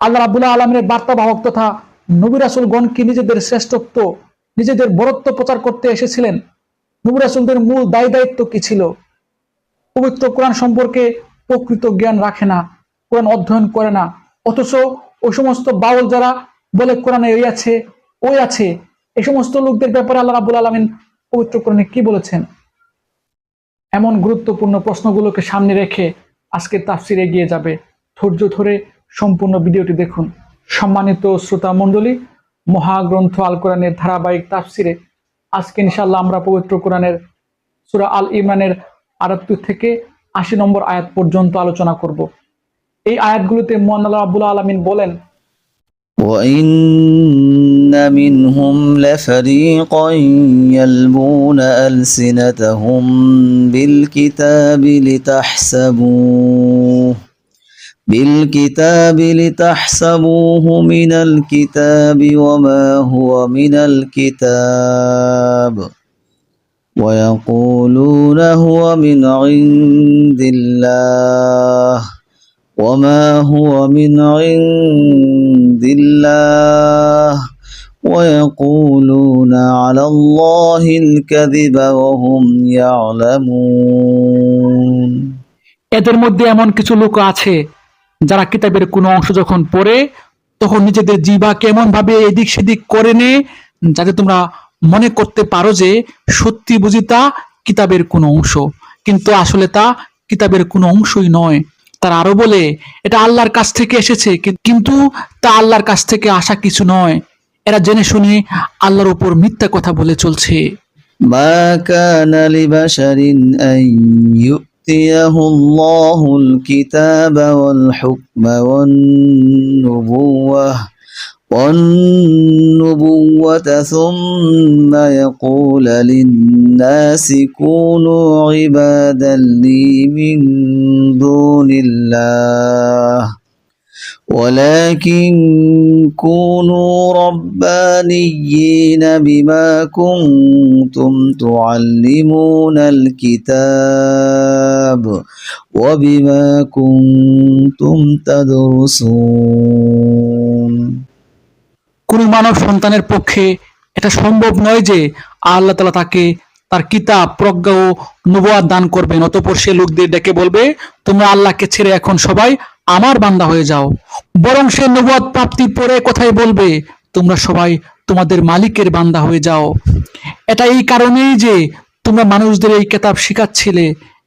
আল্লাহ রাবুল্লাহ আলমের বার্তাবাহক তথা নবিরাসুলগণকে নিজেদের শ্রেষ্ঠত্ব, নিজেদের বরত্ব প্রচার করতে এসেছিলেন। নবিরাসুলদের মূল দায় দায়িত্ব কি ছিল? পবিত্র কোরআন সম্পর্কে প্রকৃত জ্ঞান রাখে না, কোরআন অধ্যয়ন করে না। অথচ ওই সমস্ত বাউল যারা বলে কোরআনে ওই আছে ওই আছে এই সমস্ত লোকদের ব্যাপারে আল্লাহ রাবুল আলমিন পবিত্র কোরআনে কি বলেছেন? এমন গুরুত্বপূর্ণ প্রশ্নগুলোকে সামনে রেখে আজকে তাফসির এগিয়ে যাবে। ধৈর্য ধরে সম্পূর্ণ ভিডিওটি দেখুন সম্মানিত শ্রোতা মণ্ডলী মহাগ্রন্থ আল কোরআনের ধারাবাহিক তাফসিরে আজকে ইনশাল্লাহ আমরা পবিত্র কোরআনের সুরা আল ইমরানের আটাত্তর থেকে আশি নম্বর আয়াত পর্যন্ত আলোচনা করব এই আয়াতগুলোতে মোহান আল্লাহ আব্বুল আলমিন বলেন وإن منهم لفريقا يلبون ألسنتهم بالكتاب لتحسبوه بالكتاب لتحسبوه من الكتاب وما هو من الكتاب ويقولون هو من عند الله وما هو من عند الله ويقولون على الله الكذب وهم يعلمون এদের মধ্যে এমন কিছু লোক আছে যারা কিতাবের কোনো অংশ যখন পড়ে, তখন নিজেদের জিবা কেমনভাবে এদিক সেদিক করে নে, যাতে তোমরা মনে করতে পারো যে সত্যি বুঝি তা কিতাবের কোনো অংশ। কিন্তু আসলে তা কিতাবের কোনো অংশই নয়। তারা আরও বলে, এটা আল্লাহর কাছ থেকে এসেছে কিন্তু তা আল্লাহর কাছ থেকে আসা কিছু নয়। এরা জেনে শুনে আল্লাহর ওপর মিথ্যা কথা বলে চলছে। মা কানালি يؤتيه الله الكتاب والحكم والنبوة والنبوة ثم يقول للناس كونوا عبادا لي من دون الله ولكن كونوا ربانيين بما كنتم تعلمون الكتاب وبما كنتم تدرسون কোন মানব সন্তানের পক্ষে এটা সম্ভব নয় যে আল্লাহ তালা তাকে তার কিতাব প্রজ্ঞা ও নবুয়াদ দান করবেন অতপর সে লোকদের ডেকে বলবে তোমরা আল্লাহকে ছেড়ে এখন সবাই আমার বান্দা হয়ে যাও বরং সে নবুয়াদ প্রাপ্তির পরে কথাই বলবে তোমরা সবাই তোমাদের মালিকের বান্দা হয়ে যাও এটা এই কারণেই যে তোমরা মানুষদের এই কিতাব শিখাচ্ছিলে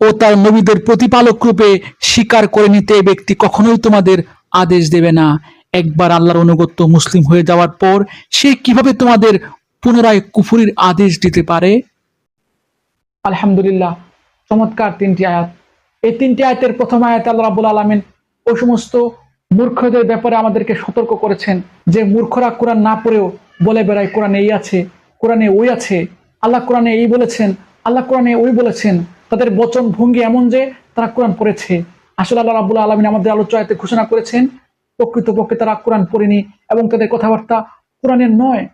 ও তার নবীদের প্রতিপালক রূপে স্বীকার করে নিতে ব্যক্তি কখনোই তোমাদের আদেশ দেবে না। একবার আল্লাহর অনুগত্য মুসলিম হয়ে যাওয়ার পর সে কীভাবে তোমাদের পুনরায় কুফুরির আদেশ দিতে পারে? আলহামদুলিল্লাহ, চমৎকার তিনটি আয়াত। এই তিনটি আয়াতের প্রথম আয়াতে আল্লাহ রাবুল আলমিন ওই সমস্ত মূর্খদের ব্যাপারে আমাদেরকে সতর্ক করেছেন যে মূর্খরা কোরআন না পড়েও বলে বেড়ায়, কোরআনে এই আছে, কোরআনে ওই আছে, আল্লাহ কোরআনে এই বলেছেন, আল্লাহ কোরআনে ওই বলেছেন। তাদের বচন ভঙ্গি এমন যে তারা কোরআন পড়েছে। আসলে আল্লাহ রাবুল আলমিন আমাদের আলোচনাতে ঘোষণা করেছেন, প্রকৃতপক্ষে তারা কোরআন পড়েনি এবং তাদের কথাবার্তা কোরআনের নয়।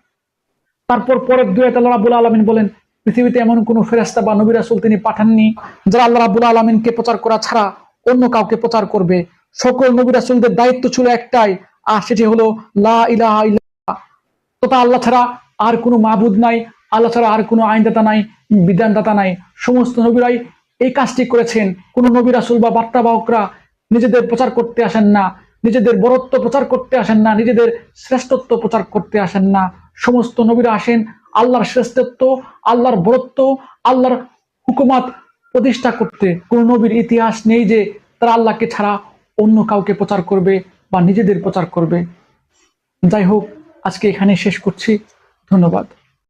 তারপর পরের দুই আল্লাহ রাবুল আলমিন বলেন, পৃথিবীতে এমন কোনো ফেরাস্তা বা নবী রাসূল তিনি পাঠাননি যারা আল্লাহ রাবুল আলমিনকে প্রচার করা ছাড়া অন্য কাউকে প্রচার করবে। সকল নবী রাসূলদের দায়িত্ব ছিল একটাই, আর সেটি হলো লা ইলাহা ইল্লাল্লাহ। তথা আল্লাহ ছাড়া আর কোনো মাবুদ নাই আল্লাহ ছাড়া আর কোনো আইনদাতা নাই, বিধানদাতা নাই। সমস্ত নবীরাই এই কাজটি করেছেন। কোনো নবী রাসূল বা বার্তাবাহকরা নিজেদের প্রচার করতে আসেন না, নিজেদের বরত্ব প্রচার করতে আসেন না, নিজেদের শ্রেষ্ঠত্ব প্রচার করতে আসেন না। সমস্ত নবীরা আসেন, আল্লাহর শ্রেষ্ঠত্ব, আল্লাহর বরত্ব, আল্লাহর হুকুমাত প্রতিষ্ঠা করতে। কোন নবীর ইতিহাস নেই যে তারা আল্লাহকে ছাড়া অন্য কাউকে প্রচার করবে বা নিজেদের প্রচার করবে। যাই হোক, আজকে এখানে শেষ করছি। ধন্যবাদ।